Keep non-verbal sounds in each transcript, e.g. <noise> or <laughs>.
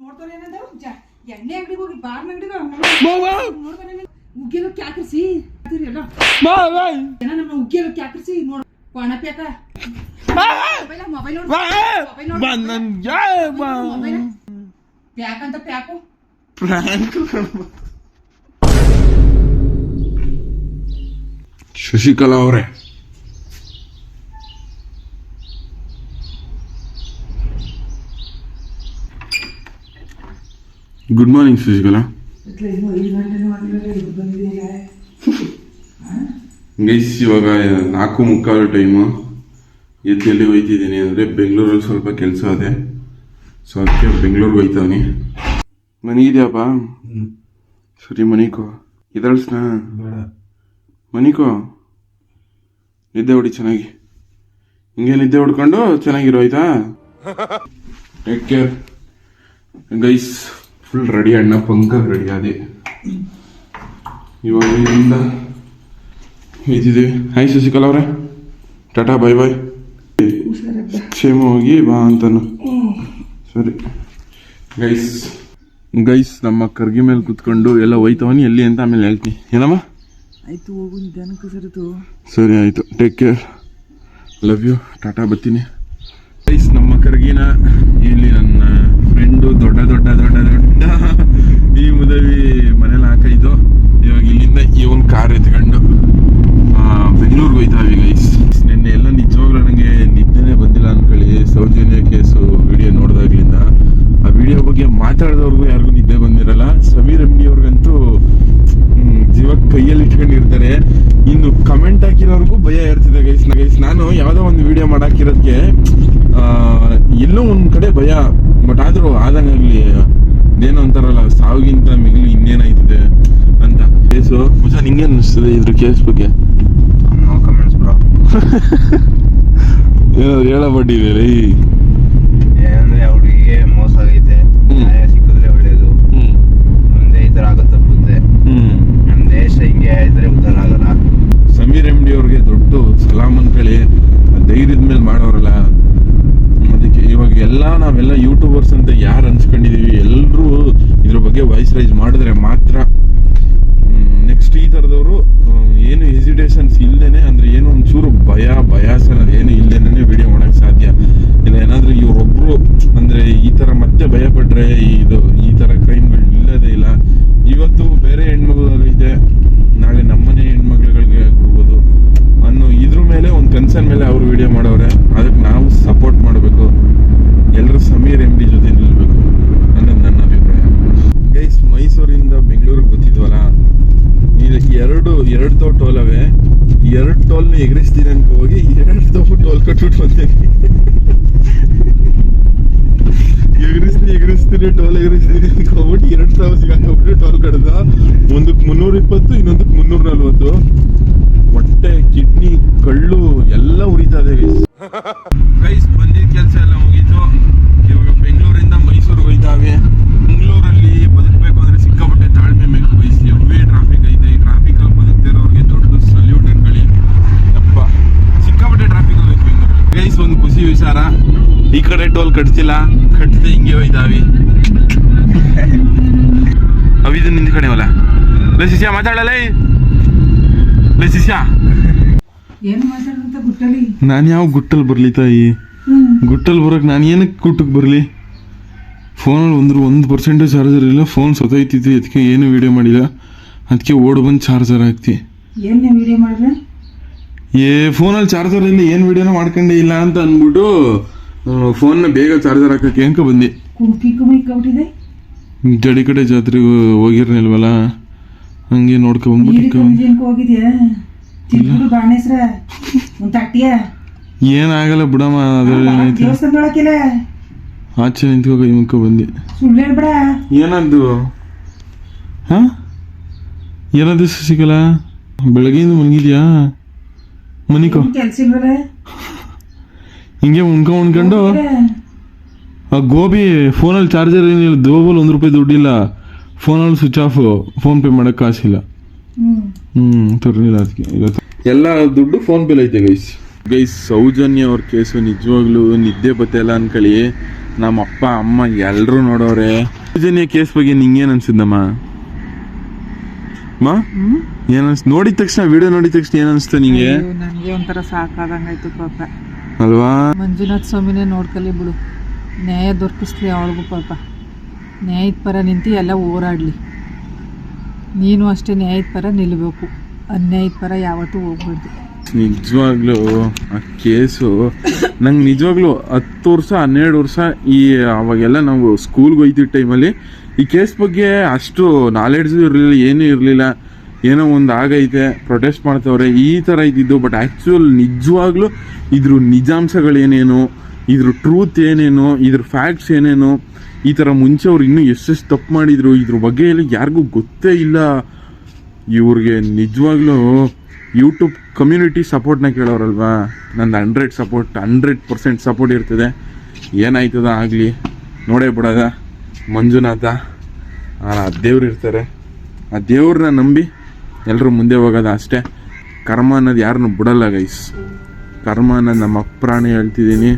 ನೋಡ್ತಾನೆ ಏನಂದ್ರು? ಜ- ಎಣ್ಣೆ ಅಂಗಡಿಗೆ ಹೋಗಿ ಬಾರ್ ಅಂಗಡಿಗೆ ನೋಡ್ತಾನೆ ಉಗ್ಗೆಲ್ಲ ಕ್ಯಾಕರ್ಸಿ. ಎಲ್ಲ ಜನ ನಮ್ಮ ಉಗ್ಗೆಲ್ಲ ಕ್ಯಾಕರ್ಸಿ ನೋಡ್ ಪಣ ಪ್ಯಾಕ. ಮೊಬೈಲ್ ಮೊಬೈಲ್ ನೋಡು. ಬಾ ಮೊಬೈಲ್ ನೋಡು. ಬಾ ನನ್ ಯಾ ಬಾ ಮೊಬೈಲ್. ಪ್ಯಾಕ್ ಅಂತ ಪ್ಯಾಕು. ಶಶಿಕಲಾ ಅವರೇ. ಗುಡ್ ಮಾರ್ನಿಂಗ್ ಶಶಿಕಲಾ ಗೈಸ್ ಇವಾಗ ನಾಲ್ಕು ಮುಕ್ಕಾಲು ಟೈಮು ಎದ್ದು ಎಲ್ಲಿ ಹೋಯ್ತಿದ್ದೀನಿ ಅಂದರೆ ಬೆಂಗಳೂರಲ್ಲಿ ಸ್ವಲ್ಪ ಕೆಲಸ ಅದೇ ಸೊ ಅದಕ್ಕೆ ಬೆಂಗಳೂರಿಗೆ ಮನೆ ಇದೆಯಪ್ಪ? ಸರಿ ಮನಿಕೋ. ಇದಳ್ಸ್ನ ಮನಿಕೋ? ನಿದ್ದೆ ಹೊಡಿ ಚೆನ್ನಾಗಿ. ಹಿಂಗೆ ನಿದ್ದೆ ಹೊಡ್ಕೊಂಡು ಚೆನ್ನಾಗಿರೋ ಆಯ್ತಾ? Take care guys full ready ಅಣ್ಣ ಪಂಕ ರೆಡಿ ಅದೇ. ಇವಾಗ ಇಲ್ಲಿಂದ ಇದ್ದಿದ್ದೀವಿ ಹಾಯ್ ಶಶಿಕಲಾ ಅವರೇ. ಟಾಟಾ ಬಾಯ್ ಬಾಯ್ ಕ್ಷೇಮವಾಗಿ ಬಾ ಅಂತನು. ಸರಿ. ಗೈಸ್ ಗೈಸ್ ನಮ್ಮ ಕರ್ಗಿ ಮೇಲೆ ಕುತ್ಕೊಂಡು ಎಲ್ಲ ಹೋಯ್ತವನಿ ಎಲ್ಲಿ ಅಂತ ಆಮೇಲೆ ಹೇಳ್ತೀನಿ. ಏನಮ್ಮ? ಆಯ್ತು ಹೋಗು ನಿಧಾನಕ್ಕೆ ಸರಿತು. ಸರಿ ಆಯಿತು. Take care love you tata ಬರ್ತೀನಿ. ಗೈಸ್ ನಮ್ಮ ಕರ್ಗಿನ ಇಲ್ಲಿ ನನ್ನ ಫ್ರೆಂಡು ದೊಡ್ಡ ದೊಡ್ಡ ದೊಡ್ಡ ದೊಡ್ಡ ಈ ಮುದವಿ ಮನೇಲಿ ಹಾಕೈತು ಇವಾಗ ಇಲ್ಲಿಂದ ಒಂದು ಕಾರ್ ಎತ್ಕೊಂಡು ಬೆಂಗಳೂರಿಗೆ ಹೋಯ್ತಾವೆ ಗೈಸ್ ನಿನ್ನೆ ಎಲ್ಲ ನಿಜವಾಗ್ಲೂ ನನಗೆ ನಿದ್ದೆನೇ ಬಂದಿಲ್ಲ ಅನ್ಕೊಳ್ಳಿ. ಸೌಜನ್ಯ ಕೇಸು ವಿಡಿಯೋ ನೋಡಿದಾಗ್ಲಿಂದ. ಆ ವಿಡಿಯೋ ಬಗ್ಗೆ ಮಾತಾಡಿದವ್ರಿಗೂ ಯಾರಿಗೂ ನಿದ್ದೆ ಬಂದಿರಲ್ಲ. ಸಮೀರ್ ಎಂ ಅವ್ರಿಗಂತೂ ಹ್ಮ್, ಜೀವ ಕೈಯಲ್ಲಿ ಇಟ್ಕೊಂಡಿರ್ತಾರೆ. ಇನ್ನು ಕಮೆಂಟ್ ಹಾಕಿರೋರ್ಗೂ ಭಯ ಇರ್ತಿದೆ ಗೈಸ್ನ ಗೈಸ್ ನಾನು ಯಾವುದೋ ಒಂದು ವಿಡಿಯೋ ಮಾಡಾಕಿರೋದಕ್ಕೆ ಎಲ್ಲೋ ಒಂದ್ ಕಡೆ ಭಯ ಬಟ್ ಆದ್ರೂ ಆದಂಗಾಗ್ಲಿ ಏನೋ ಅಂತಾರಲ್ಲ ಸಾವಿಗಿಂತ ಮಿಗಿಲು ಇನ್ನೇನಾಯ್ತದೆ ಅಂತ. ಕೇಸು ಮುಜ ನಿಂಗೆ ಅನಿಸ್ತದೆ ಇದ್ರ ಕೇಸ್ ಬಗ್ಗೆ? ನೋ ಕಮೆಂಟ್ಸ್ ಬ್ರೋ ಏನಾದ್ರು ಹೇಳಬಡ್ಡಿದೆ ರೀ ಏನಂದ್ರೆ ಅವ್ರಿಗೆ ಮೋಸ ಆಗೈತೆ. ನ್ಯಾಯ ಸಿಕ್ಕಿದ್ರೆ ಒಳ್ಳೇದು. ಮುಂದೆ ಈ ತರ ಆಗೋದು ತಪ್ಪುತ್ತೆ ನಮ್ಮ ದೇಶ ಹಿಂಗೆ ಇದ್ರೆ ಉದ್ಧಾರ ಆಗಲ್ಲ. ಸಮೀರ್ ಎಂ ಡಿ ಅವ್ರಿಗೆ ದೊಡ್ಡ ಸಲಾಮ್ ಹೇಳಿ ಧೈರ್ಯದ ಮೇಲೆ ಮಾಡೋರಲ್ಲ. ಅದಕ್ಕೆ ಇವಾಗ ಎಲ್ಲ ನಾವೆಲ್ಲ ಯೂಟ್ಯೂಬರ್ಸ್ ಅಂತ ಯಾರು ಅನ್ಸ್ಕೊಂಡಿದೀವಿ? ಎಲ್ಲರೂ ಇದ್ರ ಬಗ್ಗೆ ವಾಯ್ಸ್ ರೈಸ್ ಮಾಡಿದ್ರೆ ಮಾತ್ರ. ನೆಕ್ಸ್ಟ್ ಈ ಥರದವರು ಏನು ಹೆಸಿಟೇಷನ್ಸ್ ಇಲ್ಲದೇನೆ ಅಂದ್ರೆ ಏನೋ ಒಂಚೂರು ಭಯ ಭಯಾಸ ಅನ್ನೋದು ಏನು ಇಲ್ದೇನೆ ವಿಡಿಯೋ ಮಾಡಕ್ ಸಾಧ್ಯ ಇಲ್ಲ ಏನಾದ್ರೂ ಇವರೊಬ್ರು ಅಂದ್ರೆ ಈ ತರ ಮತ್ತೆ ಭಯ ಪಟ್ರೆ ಇದು ಈ ತರ ಕ್ರೈಮ್ಗಳು ಇಲ್ಲದೇ ಇಲ್ಲ ಇವತ್ತು ಬೇರೆ ಹೆಣ್ಮಗುಗೈತೆ ನಾಳೆ ನಮ್ಮನೆ ಹೆಣ್ಮಕ್ಳುಗಳಿಗೆ ಕೊಡ್ಬೋದು ಅನ್ನೋ ಇದ್ರ ಮೇಲೆ ಒಂದು ಕನ್ಸರ್ನ್ ಮೇಲೆ ಅವರು ವಿಡಿಯೋ ಮಾಡೋರೆ ಅದಕ್ಕೆ ನಾವು ಸಪೋರ್ಟ್ ಮಾಡಬೇಕು ಎಲ್ಲರೂ ಸಮೀರ್ ಎಂ ಡಿ ಜೊತೆ ನಿಲ್ಬೇಕು ಅನ್ನೋದು ನನ್ನ ಅಭಿಪ್ರಾಯ ಗೈಸ್ ಮೈಸೂರಿಂದ ಬೆಂಗಳೂರಿಗೆ ಗೊತ್ತಿದ್ವಲ್ಲ ಇದು ಎರಡು ಎರಡು ತೋ ಟೋಲ್ ಅವೆ ಟೋಲ್ನ ಎಗರಿಸ್ತೀನಿ ಅನ್ಕೊ ಹೋಗಿ ಎರಡು ತಪ್ಪು ಟೋಲ್ ಕಟ್ಬಿಟ್ಟು ಬಂದೇನಿ ಎಗರಿಸ್ತೀನಿ ಎಗರಿಸ್ತೀನಿ, ಟೋಲ್ ಎಗರಿಸ್ತೀನಿ ಹೋಗ್ಬಿಟ್ಟು ಎರಡು ಸಾವಿರ ಸಿಗಾಕೊಂಡ್ಬಿಟ್ಟು ಟೋಲ್ ಕಡ್ದ. ಒಂದಕ್ಕೆ ಮುನ್ನೂರ ಇಪ್ಪತ್ತು, ಇನ್ನೊಂದಕ್ಕೆ ಮುನ್ನೂರ ನಲ್ವತ್ತು. ಹೊಟ್ಟೆ, ಕಿಡ್ನಿ, ಕಳ್ಳು ಎಲ್ಲ ಉರಿತಾ ಗೈಸ್ <laughs> ಬಂದಿದ್ದ ಕೆಲಸ ಎಲ್ಲ ಮುಗೀತು ಇವಾಗ ಬೆಂಗಳೂರಿಂದ ಮೈಸೂರಿಗೆ ಹೋಯ್ತಾವೆ ಬೆಂಗಳೂರಲ್ಲಿ ಬದುಕಬೇಕು ಅಂದ್ರೆ ಸಿಕ್ಕಾಪಟ್ಟೆ ತಾಳ್ಮೆ ಬೇಕು ಗೈಸ್ ಎವ್ವಿ ಟ್ರಾಫಿಕ್ ಐತೆ ಈ ಟ್ರಾಫಿಕಲ್ಲಿ ಬದುಕ್ತಿರೋರಿಗೆ ದೊಡ್ಡ ಸಲ್ಯೂಟ್ ಅನ್ಕೊಳ್ಳಿ ಯಪ್ಪ ಸಿಕ್ಕಾಪಟ್ಟೆ ಟ್ರಾಫಿಕ್ ಆಗೈತೆ ಬೆಂಗಳೂರಲ್ಲಿ ಗೈಸ್ ಒಂದು ಖುಷಿ ವಿಚಾರ ಕಡೆ ಟೋಲ್ ಕಟ್ತಿಲ್ಲ? ಕಟ್ತೆ ಹಿಂಗೆ ಹೋಯ್ತಾವಿ ಅವಿದು ನಿಂದ ಕಡೆ ಹೊಲ ಲೇ ಮಾತಾಡಲ್ಲ ಮಾತಾಡಲೇ? ಲೇ ಶಿಷ್ಯ. ನಾನು ಯಾವ ಗುಟ್ಟಲ್ಲಿ ಬರಲಿ ತಾಯಿ? ಗುಟ್ಟಲ್ಲಿ ಬರೋಕೆ ನಾನು ಏನಕ್ಕೆ ಗುಟ್ಟಕ್ಕೆ ಬರಲಿ? ಫೋನಲ್ಲಿ ಒಂದ್ರ ಒಂದು ಪರ್ಸೆಂಟು ಚಾರ್ಜರ್ ಇಲ್ಲ ಫೋನ್ ಸೊತೈತಿತ್ತು ಅದಕ್ಕೆ ಏನು ವಿಡಿಯೋ ಮಾಡಿಲ್ಲ. ಅದಕ್ಕೆ ಓಡ್ ಬಂದು ಚಾರ್ಜರ್ ಹಾಕ್ತಿ. ಏ ಫೋನಲ್ಲಿ ಚಾರ್ಜರ್ ಇಲ್ಲ ಏನು ವೀಡಿಯೋನ ಮಾಡ್ಕೊಂಡೇ ಇಲ್ಲ ಅಂತ ಅಂದ್ಬಿಟ್ಟು ಫೋನ್ನ ಬೇಗ ಚಾರ್ಜರ್ ಹಾಕಕ್ಕೆ ಹೆಂಗ ಬಂದಿ ಜಡಿ ಕಡೆ ಜಾತ್ರೆಗೆ ಹೋಗಿರ್ನಿಲ್ವಲ್ಲ ಹಂಗೆ ನೋಡ್ಕೊಂಡ್ಬಿಟ್ಟು ಹೋಗಿದ್ಯಾ? ಒಂದ್ ತಟ್ಟಿಯ? ಏನಾಗಲ್ಲ ಬಿಡಮ್ಮ ಅದ್ರಲ್ಲಿ ಆಚೆ ನಿಂತ್ಕೋ ಕೈ ಮುಖ ಬಂದೆ ಸುಳ್ಳು ಹೇಳ್ಬೇಡ ಏನದ್ದು ಹಾ? ಏನದು ಶಶಿಕಲಾ ಬೆಳಗ್ಗೆಯಿಂದ ಮುಂಗಿದ್ಯಾ ಮನಿಕೋ. ಕೆಲ್ಸ ಹಿಂಗೆ ಉಣ್ಕೊ ಉಣ್ಕೊಂಡು. ಆ ಗೋಬಿ ಫೋನಲ್ಲಿ ಚಾರ್ಜರ್ ಏನಿಲ್ಲ ದೋಬಲ್ ಒಂದು ರೂಪಾಯಿ ದುಡ್ಡಿಲ್ಲ. ಫೋನಲ್ಲಿ ಸ್ವಿಚ್ ಆಫ್ ಫೋನ್ ಪೇ ಮಾಡೋಕೆ ಕಾಸಿಲ್ಲ. ಹ್ಮ್. ಹ್ಮ್ ತರಲಿಲ್ಲ ಅದಕ್ಕೆ ಇವತ್ತು ಎಲ್ಲ ದುಡ್ಡು ಫೋನ್ ಪೇಲ್ ಐತೆ ಗೈಸ್ ಗೈಸ್ ಸೌಜನ್ಯ ಅವ್ರ ಕೇಸು ನಿಜವಾಗ್ಲೂ ನಿದ್ದೆ ಬತ್ತೆ ಇಲ್ಲ ಅನ್ಕೊಳ್ಳಿ. ನಮ್ಮ ಅಪ್ಪ ಅಮ್ಮ ಎಲ್ಲರೂ ನೋಡೋರೆ. ಸೌಜನ್ಯ ಕೇಸ್ ಬಗ್ಗೆ ನಿಂಗೇನು ಅನ್ಸಿದ್ದಮ್ಮ ಮಾ? ಏನ್ ಅನ್ಸ್ ನೋಡಿದ ತಕ್ಷಣ ವಿಡಿಯೋ ನೋಡಿದ ತಕ್ಷಣ ಏನ್ ಅನ್ಸ್ತು ನಿಂಗೆ? ನನಗೆ ಒಂಥರ ಸಾಕಾದಂಗಾಯ್ತು ಪಾಪ. ಅಲ್ವಾ? ಮಂಜುನಾಥ್ ಸ್ವಾಮಿನೇ ನೋಡ್ಕಲಿ ಬಿಡು. ನ್ಯಾಯ ದೊರಕಿಸ್ಲಿ ಅವಳಿಗೂ ಪಾಪ. ನ್ಯಾಯದ ಪರ ನಿಂತು ಎಲ್ಲ ಹೋರಾಡಲಿ. ನೀನು ಅಷ್ಟೇ ನ್ಯಾಯದ ಪರ ನಿಲ್ಲಬೇಕು ಅನ್ಯಾಯದ ಪರ ಯಾವತ್ತೂ ಹೋಗ್ಬಾರ್ದು. ನಿಜವಾಗ್ಲೂ ಆ ಕೇಸು ನಂಗೆ ನಿಜವಾಗ್ಲೂ ಹತ್ತು ವರ್ಷ ಹನ್ನೆರಡು ವರ್ಷ ಈ ಅವಾಗೆಲ್ಲ ನಾವು ಸ್ಕೂಲ್ಗೆ ಹೋಯ್ತಿದ್ದ ಟೈಮಲ್ಲಿ ಈ ಕೇಸ್ ಬಗ್ಗೆ ಅಷ್ಟು ನಾಲೆಡ್ಜು ಇರಲಿಲ್ಲ ಏನೂ ಇರಲಿಲ್ಲ. ಏನೋ ಒಂದು ಆಗೈತೆ ಪ್ರೊಟೆಸ್ಟ್ ಮಾಡ್ತವ್ರೆ, ಈ ಥರ ಇದ್ದಿದ್ದು ಬಟ್ ಆ್ಯಕ್ಚುಯಲ್ ನಿಜವಾಗ್ಲೂ ಇದ್ರ ನಿಜಾಂಶಗಳೇನೇನು, ಇದ್ರ ಟ್ರೂತ್ ಏನೇನು, ಇದ್ರ ಫ್ಯಾಕ್ಟ್ಸ್ ಏನೇನು, ಈ ಥರ ಮುಂಚೆ ಅವ್ರು ಇನ್ನೂ ಎಷ್ಟೆಷ್ಟು ತಪ್ಪು ಮಾಡಿದ್ರು, ಇದ್ರ ಬಗ್ಗೆ ಎಲ್ಲ ಯಾರಿಗೂ ಗೊತ್ತೇ ಇಲ್ಲ. ಇವ್ರಿಗೆ ನಿಜವಾಗ್ಲೂ ಯೂಟ್ಯೂಬ್ ಕಮ್ಯುನಿಟಿ ಸಪೋರ್ಟ್ನ ಕೇಳೋರಲ್ವಾ? ನಂದು hundred support hundred percent support ಇರ್ತದೆ. ಏನಾಯ್ತದ ಆಗಲಿ? ನೋಡೇ ಬಿಡೋದ. ಮಂಜುನಾಥ, ಆ ದೇವ್ರು ಇರ್ತಾರೆ. ಆ ದೇವ್ರನ್ನ ನಂಬಿ ಎಲ್ಲರೂ ಮುಂದೆ ಹೋಗೋದು ಅಷ್ಟೇ. ಕರ್ಮ ಅನ್ನೋದು ಯಾರನ್ನು ಬಿಡಲ್ಲ ಗೈಸ್ ಕರ್ಮ ಅನ್ನೋದು ನಮ್ಮ ಅಪ್ರಾಣಿ ಹೇಳ್ತಿದ್ದೀನಿ.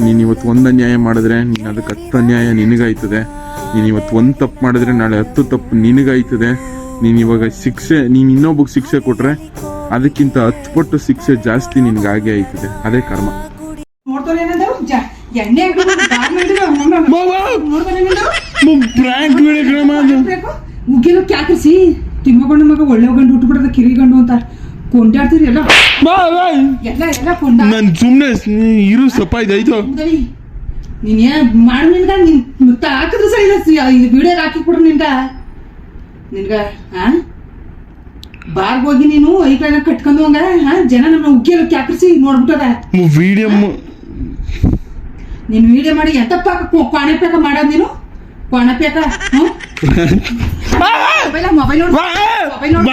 ನೀನು ಇವತ್ತು ಒಂದು ಅನ್ಯಾಯ ಮಾಡಿದ್ರೆ ನೀನು ಅದಕ್ಕೆ ಹತ್ತು ಅನ್ಯಾಯ ನಿನಗಾಯ್ತದೆ. ನೀನು ಇವತ್ತು ಒಂದು ತಪ್ಪು ಮಾಡಿದ್ರೆ ನಾಳೆ ಹತ್ತು ತಪ್ಪು ನಿನಗಾಯ್ತದೆ. ನೀನು ಇವಾಗ ಶಿಕ್ಷೆ ನೀನು ಇನ್ನೊಬ್ಬಗೆ ಶಿಕ್ಷೆ ಕೊಟ್ಟರೆ ಅದಕ್ಕಿಂತ ಹತ್ತು ಪಟ್ಟು ಶಿಕ್ಷೆ ಜಾಸ್ತಿ ನಿನ್ಗಾಗೆ ಆಯ್ತದೆ. ಅದೇ ಕರ್ಮ. ನೋಡ್ತಾರೆ ಬಾರ್ ತಿಮ್ಮಗೊಂಡ ಮಗ ಒಳ್ಳೆ ಗಂಡು ಹುಟ್ಟುಬಿಡದ ಕಿರಿ ಗಂಡು ಅಂತ ಕೊಂಡಾಡ್ತೀರಿ ಎಲ್ಲ. ಎಲ್ಲ ಎಲ್ಲ ಕೊಂಡ ನಾನು ಸುಮ್ಮನೆ ಇರು ಸಪ್ಪ ಇದಾಯ್ತು ನೀನ್ ಏನ್ ಮಾಡು ನಿನ್ಗ ನಿನ್ ಮುತ್ತ ಹಾಕಿದ್ರು ಸರಿ ಇದು ವಿಡಿಯೋ ಹಾಕಿ ಕೊಡ್ರು ನಿನ್ಗ ನಿನ್ಗ ಹಾ ಬಾರ್ಗ್ ಹೋಗಿ ನೀನು ಐಕಳನ್ನ ಕಟ್ಕೊಂಡು ಹಂಗ ಹಾ ಜನ ನಮ್ಮ ಉಗ್ಗಿಯಲ್ಲ ಕ್ಯಾಕರಿಸಿ ನೋಡ್ಬಿಟ್ಟದ. ವಿಡಿಯೋ ನೀನು ವಿಡಿಯೋ ಮಾಡಿ ಎಂತಪ್ಪ ಕ್ವಾಣೆ ಪ್ಯಾಕ ಮಾಡೋದ್ ನೀನು? ಕ್ವಾಣೆ ಪ್ಯಾಕ <laughs> ಮೊಬೈಲ ಮೊಬೈಲ್ ನೋಡು ಮೊಬೈಲ್ ನೋಡು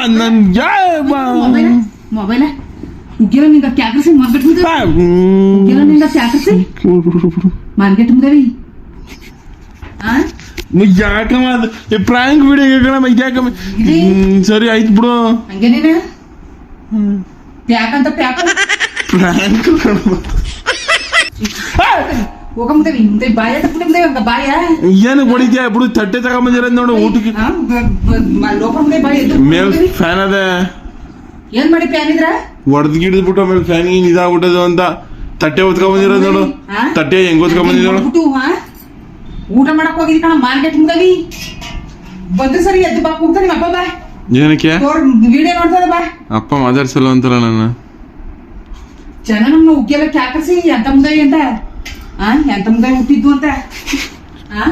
ಮೊಬೈಲ ಮೊಬೈಲ ಉಗ್ಗೆಲ್ಲ ನಿಂಗ ಕ್ಯಾಕರಿಸಿ ಮಾರ್ಕೆಟ್ ಮುಂದೆ ಉಗ್ಗೆಲ್ಲ ನಿಂಗ ಕ್ಯಾಕರಿಸಿ ಮಾರ್ಕೆಟ್ ಮುಂದೇವಿ ಹಾ ಯಾಕಮ್ಮ ಅದು ಪ್ರಾಂಕ್ ವಿಡಿಯೋ ಕಣಮ್ಮ ಯಾಕಮ್ಮ ಹ್ಮ್, ಸರಿ ಆಯ್ತು ಬಿಡು ಹಂಗೆ ನೀನು ಪ್ಯಾಕ್ ಅಂತ ಪ್ಯಾಕ್ ಪ್ರಾಂಕ್ ಹೋಗ ಮುಂದೆ ಮುಂದೆ ಬಾಯ ತಪ್ಪು ಮುಂದೆ ಹಂಗ ಬಾಯ ಏನು ಹೊಡಿದ್ಯಾ? ಬಿಡು ತಟ್ಟೆ ತಗೊಂಬಂದಿರ ನೋಡು ಊಟಕ್ಕೆ. ಮೇಲ್ ಫ್ಯಾನ್ ಅದ. ಏನ್ ಮಾಡಿ ಫ್ಯಾನ್ ಇದ್ರ? ಒಡ್ದ್ ಗಿಡದ್ ಬಿಟ್ಟು ಆಮೇಲೆ ಫ್ಯಾನ್ ಗೀನ್ ಇದಾಗ್ಬಿಟ್ಟದು ಅಂತ ತಟ್ಟೆ ಹೊತ್ಕೊಂಡ್ ಬಂದಿರೋದು ನೋಡು? ತಟ್ಟೆ ಹೆಂಗ್ ಹೊತ್ಕೊಂಡ್ ಬಂದಿದ್ದು ನೋಡು. ಊಟ ಮಾಡಕ್ ಹೋಗಿದ್ ಕಣ ಮಾರ್ಕೆಟ್ ಮುಂದಲ್ಲಿ ಬಂದು ಸರಿ ಎದ್ದು ಬಾ ಕೂಗ್ತಾನೆ ಅಪ್ಪ ಬಾ. ಏನಕ್ಕೆ? ವಿಡಿಯೋ ನೋಡ್ತದ ಬಾ. ಅಪ್ಪ ಮಾತಾಡ್ಸಲ್ಲ ಅಂತಲ್ಲ ನನ್ನ. ಜನ ನಮ್ಮ ಉಗ್ಗೆಲ್ಲ ಕ್ಯಾಕರ್ಸಿ ಎಂತ ಮುಂದೆ ಅಂತ. ಹಾ ಎಂತ ಮುಂದೆ ಹುಟ್ಟಿದ್ದು ಅಂತ? ಆ?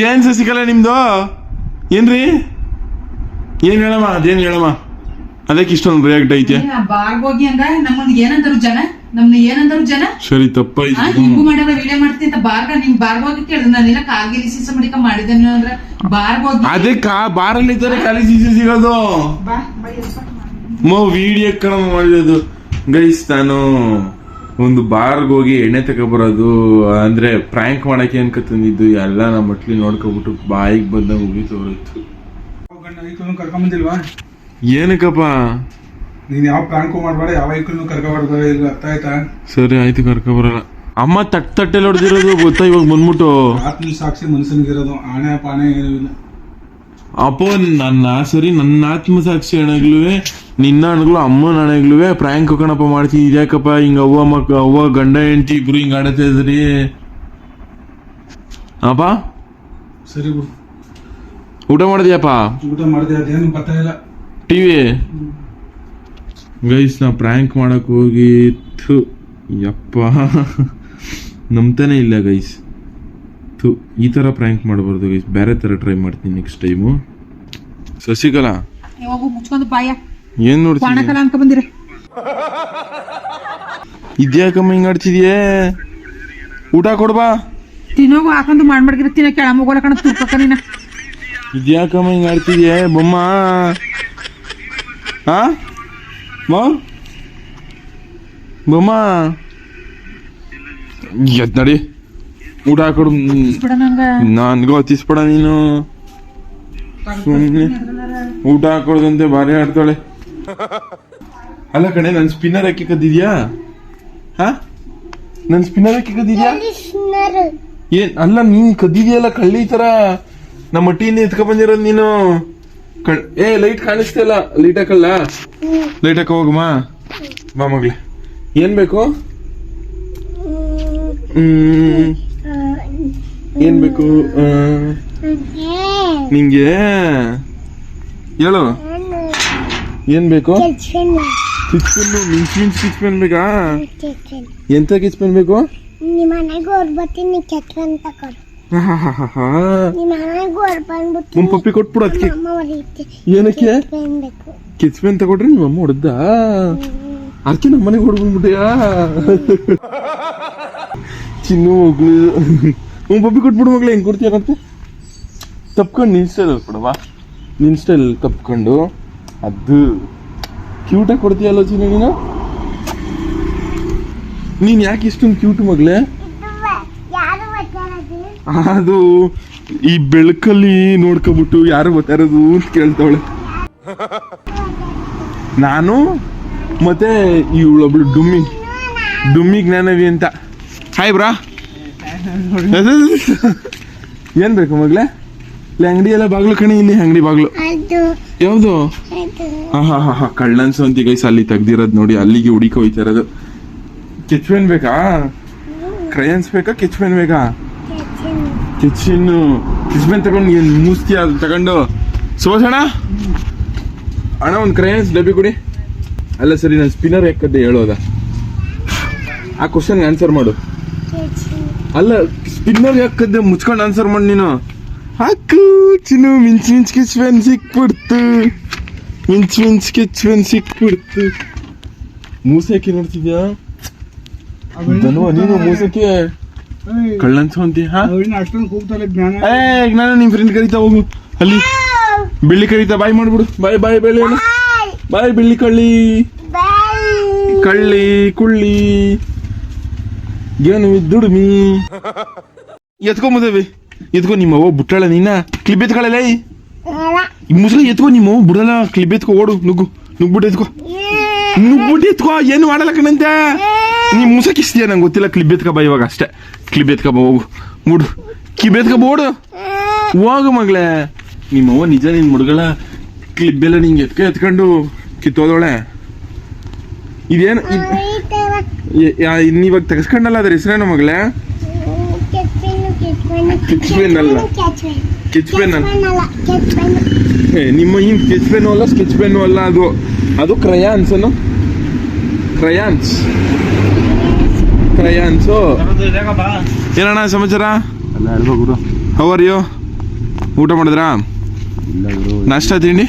ಏನ್ ಸಸಿಕಲ ನಿಮ್ದು? ಏನ್ರಿ? ಏನ್ ಹೇಳಮ್ಮ ಅದೇನ್ ಹೇಳಮ್ಮ? ಅದಕ್ಕೆ ಇಷ್ಟೊಂದು ರಿಯಾಕ್ಟ್ ಐತೆ. ಹೋಗಿ ಹಂಗ ನಮ್ಮನ್ನ ಏನಂದರು ಜನ? ನಮ್ನ ಏನಂದರು ಜನ? ಸರಿ ಆ, ತಪ್ಪಾಯ್ತು ಹಿಂಗೂ ಮಾಡ್ಯಾರ ವಿಡಿಯೋ ಮಾಡ್ತೀನಿ ಅಂತ ಬಾರ್ಗ ನಿಮ್ ಬಾರ್ಗೋಗಿ ಕೇಳಿದ್. ನಾನೆಲ್ಲ ಕಾರ್ಗಿಲ್ ಸಿಸ ಮಡಿಕ ಮಾಡಿದ್ದೇನೆ ಅಂದ್ರೆ ಬಾರ್ಗೋಗಿ ಅದೇ ಕಾ ಬಾರಲ್ಲಿ ಇದ್ದಾರೆ ಖಾಲಿ ಸೀಸೆ ಸಿಗೋದು. ಮೋ ವಿಡಿಯೋ ಕಣ ಮಾಡಿರೋದು. ಗೈಸ್ ನಾನು ಒಂದು ಬಾರ್ಗೆ ಹೋಗಿ ಎಣ್ಣೆ ತಗೊಬರೋದು ಅಂದ್ರೆ ಪ್ರ್ಯಾಂಕ್ ಮಾಡಕ್ಕೆ ಅನ್ಕತಂದಿದ್ದು ಎಲ್ಲ ನಮ್ಮ ಮಟ್ಲಿ ನೋಡ್ಕೊಬಿಟ್ಟು ಬಾಯಿಗೆ ಬಂದಂಗ ಹೋಗಿ ತೋರಿತ್ತು. ಕರ್ಕೊಂಬಂದಿಲ್ವಾ? ಏನಕ್ಕಪ್ಪ? ನೀನ್ ಯಾವ ಪ್ಲಾನ್ಕು ಮಾಡಬೇಡ ಯಾವ ಐಕ್ಳನ್ನು ಕರ್ಕೊಬಾರ್ದು ಇಲ್ಲ ಅರ್ಥ ಆಯ್ತಾ? ಸರಿ ಆಯ್ತು ಕರ್ಕೊಬರಲ್ಲ ಅಮ್ಮ ತಟ್ ತಟ್ಟೆ ಹೊಡೆದಿರೋದು ಗೊತ್ತಾ ಇವಾಗ ಬಂದ್ಬಿಟ್ಟು? ಆತ್ಮ ಸಾಕ್ಷಿ ಮನುಷ್ಯನಿಗಿರೋದು ಆಣೆ ಪಾಣೆ ಏನೂ ಇಲ್ಲ. ಅಪ್ಪೋ ನನ್ನ ಸರಿ ನನ್ನ ಆತ್ಮಸಾಕ್ಷಿ ಹಣಗ್ಲುವೆ ನಿನ್ನ ಅಣಗ್ಲು ಅಮ್ಮನ ಹಣಗ್ಲುವೆ ಪ್ರಾಂಕ್ ಕಣಪ್ಪ ಮಾಡ್ತೀನಿ ಇದ್ಯಾಕಪ್ಪ ಹಿಂಗ ಅವ್ವ ಮಕ್ಕ ಅವ್ವ ಗಂಡ ಹೆಂಡತಿ ಇಬ್ರು ಹಿಂಗ ಆಡತ್ತೆ ಇದ್ರಿ? ಅಪ್ಪ? ಸರಿ ಊಟ ಮಾಡಿದ್ಯಪ್ಪ? ಊಟ ಮಾಡಿದೆ ಅದೇನು ಬರ್ತಾ ಇಲ್ಲ. ಟಿವಿ ಗೈಸ್ ನಾ ಪ್ರಾಂಕ್ ಮಾಡಕ್ ಹೋಗಿ ಥು ಯಪ್ಪ. ನಂಬ್ತಾನೆ ಇಲ್ಲ ಗೈಸ್ ಥು ಈ ಥರ ಪ್ರ್ಯಾಂಕ್ ಮಾಡಬಾರ್ದು ಗೈಸ್ ಬೇರೆ ಥರ ಟ್ರೈ ಮಾಡ್ತೀನಿ ನೆಕ್ಸ್ಟ್ ಟೈಮು ಶಶಿಕಲಾ ಹೋಗು ಮುಚ್ಕೊಂಡು ಬಾಯ. ಏನ್ ನೋಡ್ತೀನಿ ಪಾಣಕಲ ಅನ್ಕ ಬಂದಿರ. ಇದ್ಯಾಕಮ್ಮ ಹಿಂಗ್ ಆಡ್ತಿದ್ಯೇ? ಊಟ ಕೊಡ್ಬಾ ತಿನ್ನೋಗು ಹಾಕೊಂಡು ಮಾಡ್ಮಡ್ಗಿರ ತಿನ್ನ ಕೆಳ ಮುಗೋಲ ಕಣ ತುರ್ಕಕ್ಕ ನೀನ. ಇದ್ಯಾಕಮ್ಮ ಹಿಂಗ್ ಆಡ್ತಿದ್ಯೇ? ಬೊಮ್ಮ. ಹಾ ಮಾ? ಬೊಮ್ಮ. ಎದ್ ನಡಿ. ಊಟ ಹಾಕೊಡು ನನ್ಗೂ ಹತ್ತಿಸ್ಬೇಡ ನೀನು. ಸುಮ್ಮನೆ ಊಟ ಹಾಕೊಡ್ದಂತೆ ಭಾರಿ ಆಡ್ತಾಳೆ. ಅಲ್ಲ ಕಣೆ ನನ್ ಸ್ಪಿನ್ನರ್ ಹಾಕಿ ಕದ್ದಿದ್ಯಾ? ಹಾ? ನನ್ ಸ್ಪಿನ್ನರ್ ಹಾಕಿ ಕದ್ದಿದ್ಯಾ? ಏನ್ ಅಲ್ಲ ನೀನ್ ಕದ್ದಿದ್ಯಲ್ಲ ಕಳ್ಳಿ ತರ? ನಮ್ಮ ಟೀನ್ ಎತ್ಕ ಬಂದಿರೋದ್ ನೀನು. ಏ ಲೈಟ್ ಕಾಣಿಸ್ತಿಲ್ಲ ಲೈಟ್ ಹಾಕಲ್ಲ? ಲೈಟ್ ಹಾಕ ಹೋಗಮ್ಮ ಬಾ ಮಗ್ಲೆ ಏನ್ ಬೇಕು? ಹ್ಮ್. ಏನ್ ಬೇಕು? ನಿಂಗೆ? ಹೇಳು. ಏನ್ ಬೇಕು? ಕಿಚ್ಪೆನ್ ಮಿಂಚ್ ಮಿಂಚ್ ಕಿಚ್ಪೆನ್ ಬೇಕಾ? ಎಂತ ಕಿಚ್ಪೆನ್ ಬೇಕು? ಏನಕ್ಕೆ? ಕಿಚ್ಪೆನ್ ತಗೊಡ್ರಿ ನಿಮ್ಮ ಅಮ್ಮ ಹೊಡೆದ ಅದಕ್ಕೆ ನಮ್ಮ ಮನೆಗೆ ಚಿನ್ನು ಮಗ್ಳು ಒಂದ್ ಬಬ್ಬಿ ಕೊಟ್ಬಿಡು ಮಗ್ಳು, ಹೆಂಗೆ ಕೊಡ್ತೀಯನಂತೆ ತಪ್ಕೊಂಡು ನಿನ್ಸ್ಟೈಲ್ ಸ್ಟೈಲ್ ಕೊಡವಾ ನಿನ್ ಸ್ಟೈಲ್ ತಪ್ಕೊಂಡು ಅದು ಕ್ಯೂಟಾಗಿ ಕೊಡ್ತೀಯಲ್ಲ ಚಿನ್ನ ನೀನು? ನೀನು ಯಾಕೆ ಇಷ್ಟೊಂದು ಕ್ಯೂಟ್ ಮಗಳೇ? ಅದು ಈ ಬೆಳಕಲ್ಲಿ ನೋಡ್ಕೊಬಿಟ್ಟು ಯಾರು ಬರ್ತಾರದು ಅಂತ ಕೇಳ್ತಾವಳೆ. ನಾನು ಮತ್ತೆ ಇವಳೊಬ್ಳು ಡುಮ್ಮಿ. ಡುಮ್ಮಿ ಜ್ಞಾನವಿ ಅಂತ. ಹಾಯ್ ಬ್ರಾ <laughs> ಏನ್ ಬೇಕು ಮಗ್ಲೆ? ಇಲ್ಲಿ ಅಂಗಡಿ ಎಲ್ಲ ಬಾಗ್ಲು ಕಣಿ ಇಲ್ಲಿ ಅಂಗಡಿ ಬಾಗ್ಲು. ಯಾವ್ದು? ಹಾ ಹಾ ಹಾ ಹಾ ಕಳ್ಳನ್ ಅಂತ ಗೈಸ್ ಅಲ್ಲಿ ತೆಗ್ದಿರೋದು ನೋಡಿ ಅಲ್ಲಿಗೆ ಹುಡುಕಿ ಹೋಯ್ತಾ ಇರೋದು ಕೆಚ್ಪೆನ್ ಬೇಕಾ? ಕ್ರಯನ್ಸ್ ಬೇಕಾ ಕೆಚ್ಪೆನ್ ಬೇಕಾ? ಕಿಚನ್ ಕಿಚ್ಪೆನ್ ತಗೊಂಡು ಏನ್ ಮೂಸ್ತಿ ಅದು ತಗೊಂಡು. ಸುಭಾಷಣ ಅಣ್ಣ ಒಂದು ಕ್ರಯನ್ಸ್ ಡಬ್ಬಿ ಕೊಡಿ. ಅಲ್ಲ ಸರಿ ನಾನು ಸ್ಪಿನ್ನರ್ ಯಾಕದ್ದೆ ಹೇಳೋದ? ಆ ಕ್ವಶನ್ಗೆ ಆನ್ಸರ್ ಮಾಡು. ಅಲ್ಲ ಸ್ಪಿನ್ನರ್ ಯಾಕದ್ದೆ ಮುಚ್ಕೊಂಡು ಆನ್ಸರ್ ಮಾಡಿ ನೀನು? ಹಾಕು ಚಿನ್ನು ಮಿಂಚ್ ಮಿಂಚ್ ಕಿಚ್ಪೆನ್ ಸಿಕ್ಬಿಡ್ತು. ಮಿಂಚ್ ಮಿಂಚ್ ಕಿಚ್ಪೆನ್ ಸಿಕ್ಬಿಡ್ತು. ಮೂಸಕ್ಕೆ ನೋಡ್ತಿದ್ಯಾ? ಧನುವ ನೀನು ಮೂಸಕ್ಕೆ ಕಳ್ಳನ್ಸು ಅಂತೀಯ ಹಾ ಅಷ್ಟೊಂದು ಕೂಗ್ತಾರೆ ಜ್ಞಾನ. ಏ ನಾನು ನಿಮ್ ಫ್ರೆಂಡ್ ಕರೀತಾ ಹೋಗು. ಅಲ್ಲಿ ಬೆಳ್ಳಿ ಕರೀತಾ ಬಾಯ್ ಮಾಡ್ಬಿಡು. ಬಾಯ್ ಬಾಯ್ ಬೆಳ್ಳಿ. ಬಾಯ್. ಬೆಳ್ಳಿ ಕಳ್ಳಿ. ಕಳ್ಳಿ ಕುಳ್ಳಿ. ಏನು ದುಡ್ಮಿ ಎತ್ಕೊಂಬದೇವಿ. ಎತ್ಕೊ ನಿಮ್ಮ ಅವ್ವ ಬುಟ್ಟಳ ನೀನ? ಕ್ಲಿಪ್ ಎತ್ಕೊಳ್ಳಲ್ಲ ಈ ಮುಸ್ಲಿ ಎತ್ಕೊ ನಿಮ್ಮ ಅವ್ವ ಬಿಡಲ್ಲ ಕ್ಲಿಪ್ ಎತ್ಕೊ ಓಡು ನುಗ್ಗು. ನುಗ್ಬಿಟ್ಟು ಎತ್ಕೊ. ನುಗ್ಬಿಟ್ಟು ಎತ್ಕೊ ಏನು ಮಾಡಲ್ಲ ಕಣಂತೆ? ನೀ ಮುಸಕಿಸ್ತೀಯ ನಂಗೆ ಗೊತ್ತಿಲ್ಲ ಕ್ಲಿಪ್ ಎತ್ಕ ಬಾ ಇವಾಗ ಅಷ್ಟೇ. ಕ್ಲಿಪ್ ಎತ್ಕ ಬಾ ಹೋಗು. ಮುಡು. ಕ್ಲಿಪ್ ಎತ್ಕ ಬೋಡು ಓಡು. ಹೋಗು ಮಗಳೇ. ನಿಮ್ಮವ್ವ ನಿಜ ನಿನ್ ಮುಡುಗಳ? ಕ್ಲಿಪ್ ಎಲ್ಲ ನಿಂಗೆ ಎತ್ಕ ಎತ್ಕೊಂಡು ಕಿತ್ತೋದೋಳೆ ಇದೇನು ಇವಾಗ ತೆಗೆಸ್ಕೊಂಡಲ್ಲ ಅದ್ರ ಹೆಸರೇನು ಮಗಳೇ? ಕಿಚ್ಪೆನ್ ಅಲ್ಲ. ಕಿಚ್ಪೆನ್ ಅಲ್ಲ. ನಿಮ್ಮ ಇನ್ ಸ್ಕೆಚ್ ಅಲ್ಲ ಸ್ಕೆಚ್ ಪೆನ್ ಅಲ್ಲ ಅದು ಅದು ಕ್ರಯಾನ್ಸ್ ಅನ್ನು? ಕ್ರಯಾನ್ಸ್ ಕ್ರಯಾನ್ಸು ಏನಣ್ಣ ಸಮಾಚಾರ? ಹವರ್ ಯು ಊಟ ಮಾಡಿದ್ರಾ? ನಾಷ್ಟ ತಿಂಡಿ?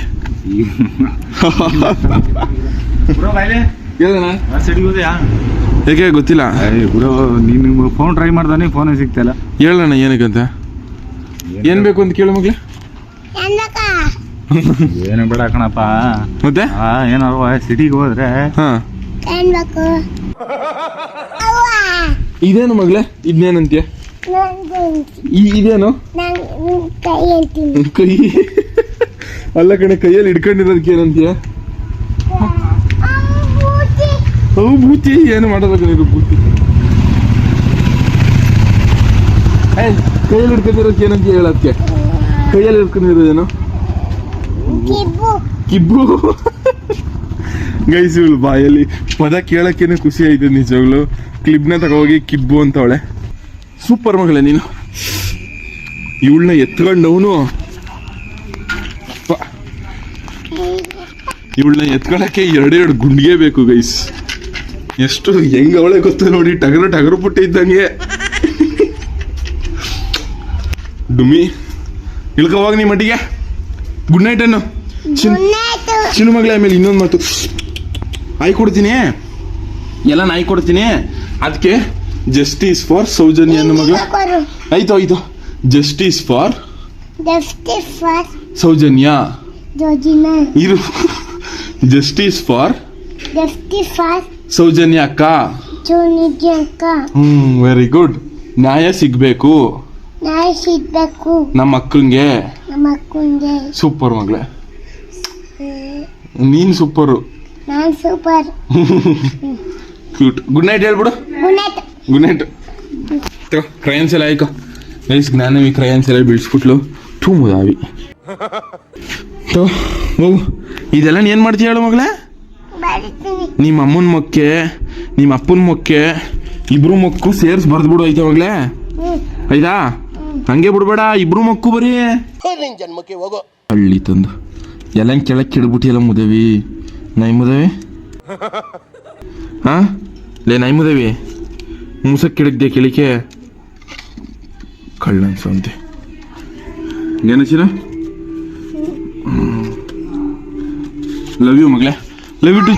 <laughs> ಹೇಳಣ್ಣ. ಸಿಟಿಗೆ ಹೋದ್ಯಾ? ಯಾಕೆ ಗೊತ್ತಿಲ್ಲ. ಗುರು ನೀನು ಫೋನ್ ಟ್ರೈ ಮಾಡ್ದಾನೆ ಫೋನೇ ಸಿಗ್ತಾ ಇಲ್ಲ. ಹೇಳಣ್ಣ ಏನಕ್ಕಂತ ಏನ್ ಬೇಕು ಅಂತ ಕೇಳು ಮಗ್ಲೆ. ಏನು ಬೇಡ ಕಣಪ್ಪ. ಮತ್ತೆ? ಆ ಏನಾರು ಸಿಟಿಗೆ ಹೋದ್ರೆ. ಇದೇನು ಮಗ್ಲೆ? ಇದನ್ನೇನಂತೀಯ ಇದೇನು? ನಾನು ಕೈ? ಅಲ್ಲ ಕಣೆ ಕೈಯಲ್ಲಿ ಹಿಡ್ಕೊಂಡಿರೋದಕ್ಕೆ ಏನಂತೀಯ? ಅವು ಬೂತಿ ಏನು ಮಾಡೋದ ನೀವು ಬೂತಿ ಏಯ್, ಕೈಯಲ್ಲಿ ಹಿಡ್ಕೊಂಡಿರೋಕೆ ಏನಂತ ಹೇಳಕ್ಕೆ ಕೈಯಲ್ಲಿ ಹಿಡ್ಕೊಂಡಿರೋದೇನು ಕಿಬ್ಬು. ಕಿಬ್ಬು. ಗೈಸುಗಳು ಬಾಯಲ್ಲಿ ಪದ ಕೇಳಕ್ಕೇನೆ ಖುಷಿ ಆಯ್ತು ನಿಜವಾಗ್ಲು. ಕ್ಲಿಬ್ನ ತಗೋಗಿ ಕಿಬ್ಬು ಅಂತವಳೆ ಸೂಪರ್ ಮಗಳೇ ನೀನು. ಇವಳನ್ನ ಎತ್ಕೊಂಡವನು. ಇವಳನ್ನ ಎತ್ಕೊಳಕ್ಕೆ ಎರಡೆರಡು ಗುಂಡಿಗೆ ಬೇಕು ಗೈಸ್. ಎಷ್ಟು ಹೆಂಗ ಅವಳೆ ಗೊತ್ತು ನೋಡಿ ಟಗರು ಟಗರು ಪುಟ್ಟ ಇದ್ದಂಗೆ. ಡುಮ್ಮಿ ಇಳ್ಕೋವಾಗ ನಿಮ್ಮ ಮಟ್ಟಿಗೆ ಗುಡ್ ನೈಟ್ ಅನ್ನು. ಚಿನ್ನ ಮಗಳೇ ಆಮೇಲೆ ಇನ್ನೊಂದು ಮಾತು. ಆಯ್ ಕೊಡ್ತೀನಿ. ಎಲ್ಲ ನಾಯಿ ಕೊಡ್ತೀನಿ. ಅದಕ್ಕೆ ಜಸ್ಟಿಸ್ ಫಾರ್ ಸೌಜನ್ಯ ಅನ್ನೋ ಮಗಳು. ಆಯ್ತು ಆಯ್ತು. Justice for Soujanya. ಇರು. Justice for justice for Soujanya ಅಕ್ಕ. ಜೋನಿಜಂಕ ಹ್ಮ್ ವೆರಿ ಗುಡ್ ನ್ಯಾಯ ಸಿಗ್ಬೇಕು. ನ್ಯಾಯ ಸಿಗ್ಬೇಕು. ನಮ್ಮ ಅಕ್ಕಂಗೆ. ನಮ್ಮ ಅಕ್ಕಂಗೆ. ಸೂಪರ್ ಮಗಳೇ. ನೀನ್ ಸೂಪರು ನಾನು ಸೂಪರ್ ಕ್ಯೂಟ್ ಗುಡ್ ನೈಟ್ ಹೇಳ್ಬಿಡು. ಮುನ್ನಾಯ್ತು ಗುಡ್ ನೈಟ್ ತಗೋ ಕ್ರಯನ್ಸ್ ಎಲ್ಲ ಆಯ್ಕೋ ಗೈಸ್ ಜ್ಞಾನವಿ ಕ್ರಯನ್ಸ್ ಎಲ್ಲ ಬಿಡಿಸ್ಬಿಟ್ಲು. ತೂ ಮುದಾವಿ ತೋ ಹೋಗು. ಇದೆಲ್ಲ ಏನು ಮಾಡ್ತೀಯ ಹೇಳು ಮಗಳೇ? ನಿಮ್ಮ ಅಮ್ಮನ ಮೊಕ್ಕೆ, ನಿಮ್ಮ ಅಪ್ಪನ ಮೊಕ್ಕೆ, ಇಬ್ರು ಮೊಕ್ಕು ಸೇರ್ಸ್ ಬರ್ದ್ಬಿಡು ಐತೆ ಅವಾಗ್ಲೇ ಆಯ್ತಾ ಹಂಗೆ ಬಿಡ್ಬೇಡ, ಇಬ್ರು ಮಕ್ಕು ಬರೀ. ಹಳ್ಳಿ ತಂದು. ಎಲ್ಲ ಕೆಳಗೆ ಕೆಡ್ಬಿಟ್ಟಿಯಲ್ಲ ಮುದವಿ? ನೈ ಮುದವಿ? ಹಾ? ಲೇ ನೈ ಮುದವಿ, ಮುಸಕ್ ಕೆಡಗ್ದೆ ಕೆಳಿಕೆ. ಕಳ್ಳ ಅನ್ಸಂತೆ ಏನಚ್ಚಿರ ಲವ್ ಯು ಮಗಳೇ ಲವ್ ಯು ಟು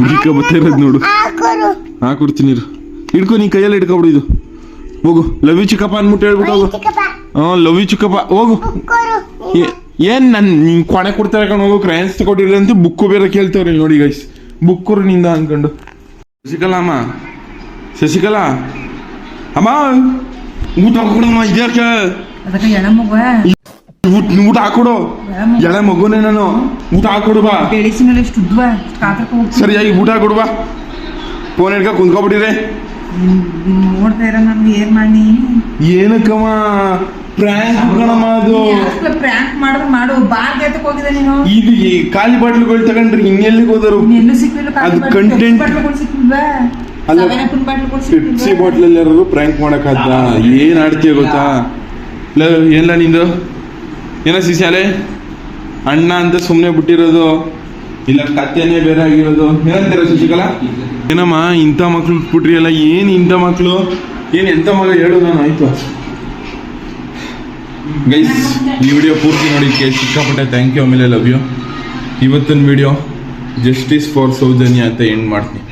ಬರ್ತಿರೋದು ನೋಡು. ಹಾ ಕೊಡ್ತೀನಿ ಇರು ಹಿಡ್ಕೊ ನೀ ಕೈಯಲ್ಲಿ ಹಿಡ್ಕೊಬಿಡು ಇದು. ಹೋಗು. ಲವ್ ಯು ಚಿಕ್ಕಪ್ಪ ಅಂದ್ಬಿಟ್ಟು ಹೇಳ್ಬಿಟ್ಟು ಹೋಗು. ಚಿಕ್ಕಪ್ಪ ಹಾಂ, ಲವ್ ಯು ಚಿಕ್ಕಪ್ಪ. ಹೋಗು. ಏನ್ ನನ್, ನೀನ್ ಕೊಣೆ ಕೊಡ್ತಾರೆ ಕಣ. ಹೋಗು ಕ್ರಯನ್ಸ್ ತಗೊಟ್ಟಿರಿ ಅಂತ ಬುಕ್ಕು ಬೇರೆ ಕೇಳ್ತಾವ್ರಿ ನೋಡಿ ಗೈಸ್ ಬುಕ್ಕರು ನಿಂದ ಅನ್ಕೊಂಡು. ಶಶಿಕಲಾ, ಅಮ್ಮ. ಶಶಿಕಲಾ. ಅಮ್ಮ. ಊಟ ಕೊಡಮ್ಮ ಇದ್ಯಾಕೆ? ಅದಕ್ಕೆ ಎಣ ಮಗುವ ಊಟ ಊಟ ಹಾಕೊಡು. ಎಳೆ ಮಗುನೇ ನಾನು. ಊಟ ಹಾಕೊಡುವ ಬಾ. ಬೆಳೆಸಿ ಮೇಲೆ ಎಷ್ಟು ಉದ್ವ ಸರಿಯಾಗಿ ಊಟ ಹಾಕೊಡು ಬಾ. ಫೋನ್ ಹಿಡ್ಕ ಕುಂದ್ಕೊಬಿಟ್ಟಿದೆ ನೋಡ್ತಾ ಇರೋ ನನ್ಗೆ ಏನ್ ಮಾಡಿ? ಏನಕ್ಕಮ್ಮ? ಪ್ರ್ಯಾಂಕ್ ಕಣಮ್ಮ ಅದು. ಪ್ರ್ಯಾಂಕ್ ಮಾಡಿದ್ರೆ ಮಾಡು. ಬಾರ್ ಎತ್ತಕ್ ಹೋಗಿದೆ ನೀನು. ಇದು ಈ ಖಾಲಿ ಬಾಟ್ಲುಗಳು ತಗೊಂಡ್ರಿ ಇನ್ನೆಲ್ಲಿಗೆ ಹೋದರು? ಎಲ್ಲೂ ಸಿಕ್ಕಿಲ್ಲ ಅದು ಕಂಟೆಂಟ್ ಅಲ್ಲ. ಪೆಪ್ಸಿ ಬಾಟ್ಲಲ್ಲಿ ಯಾರು ಪ್ರ್ಯಾಂಕ್ ಮಾಡಕ್ಕಾದ ಏನ್ ಆಡ್ತೀಯ ಗೊತ್ತಾ? ಲ ಏನ್ಲ ನಿಂದು? ಏನ ಸಿಸಾಲೆ ಅಣ್ಣ ಅಂತ ಸುಮ್ಮನೆ ಬಿಟ್ಟಿರೋದು, ಇಲ್ಲ ಕತ್ತೆನೇ ಬೇರೆ ಆಗಿರೋದು ಏನಂತೀರ ಶಶಿಕಲಾ? ಏನಮ್ಮ, ಇಂಥ ಮಕ್ಳು ಬಿಟ್ಬಿಟ್ರಿ ಅಲ್ಲ ಏನು ಇಂಥ ಮಕ್ಕಳು ಏನು ಎಂಥ ಮಗ ಹೇಳು ನಾನು, ಆಯ್ತು. ಗೈಸ್, ಈ ವಿಡಿಯೋ ಪೂರ್ತಿ ನೋಡಿದ್ದಕ್ಕೆ ಸಿಕ್ಕಾಪಟ್ಟೆ ಥ್ಯಾಂಕ್ ಯು ಆಮೇಲೆ ಲವ್ ಯು ಇವತ್ತಿನ ವಿಡಿಯೋ ಜಸ್ಟಿಸ್ ಫಾರ್ ಸೌಜನ್ಯ ಅಂತ ಎಂಡ್ ಮಾಡ್ತೀನಿ.